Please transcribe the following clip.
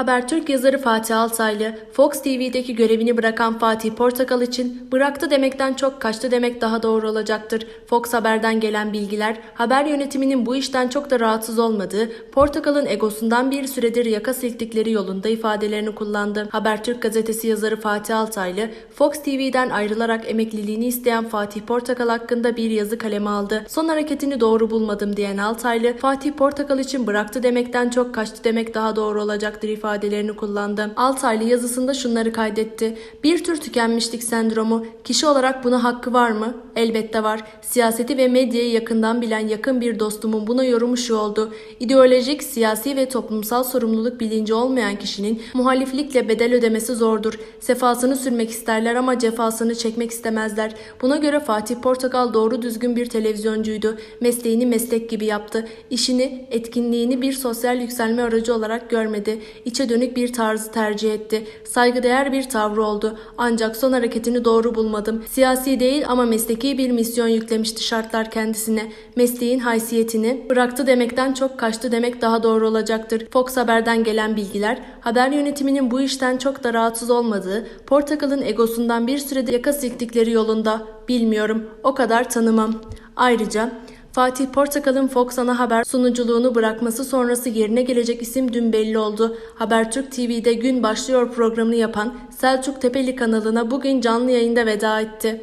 Habertürk yazarı Fatih Altaylı, Fox TV'deki görevini bırakan Fatih Portakal için bıraktı demekten çok kaçtı demek daha doğru olacaktır. Fox Haber'den gelen bilgiler, haber yönetiminin bu işten çok da rahatsız olmadığı, Portakal'ın egosundan bir süredir yaka silktikleri yolunda ifadelerini kullandı. Habertürk gazetesi yazarı Fatih Altaylı, Fox TV'den ayrılarak emekliliğini isteyen Fatih Portakal hakkında bir yazı kaleme aldı. Son hareketini doğru bulmadım diyen Altaylı, Fatih Portakal için bıraktı demekten çok kaçtı demek daha doğru olacaktır ifadelerini kullandı. Altaylı yazısında şunları kaydetti. Bir tür tükenmişlik sendromu. Kişi olarak buna hakkı var mı? Elbette var. Siyaseti ve medyayı yakından bilen yakın bir dostumun buna yorumu şu oldu. İdeolojik, siyasi ve toplumsal sorumluluk bilinci olmayan kişinin muhaliflikle bedel ödemesi zordur. Sefasını sürmek isterler ama cefasını çekmek istemezler. Buna göre Fatih Portakal doğru düzgün bir televizyoncuydu. Mesleğini meslek gibi yaptı. İşini, etkinliğini bir sosyal yükselme aracı olarak görmedi. İçe dönük bir tarzı tercih etti. Saygıdeğer bir tavrı oldu. Ancak son hareketini doğru bulmadım. Siyasi değil ama mesleki bir misyon yüklemişti şartlar kendisine. Mesleğin haysiyetini bıraktı demekten çok kaçtı demek daha doğru olacaktır. Fox Haber'den gelen bilgiler, haber yönetiminin bu işten çok da rahatsız olmadığı, Portakal'ın egosundan bir sürede yaka silktikleri yolunda. Bilmiyorum, o kadar tanımam. Ayrıca Fatih Portakal'ın Fox ana haber sunuculuğunu bırakması sonrası yerine gelecek isim dün belli oldu. Habertürk TV'de gün başlıyor programını yapan Selçuk Tepeli kanalına bugün canlı yayında veda etti.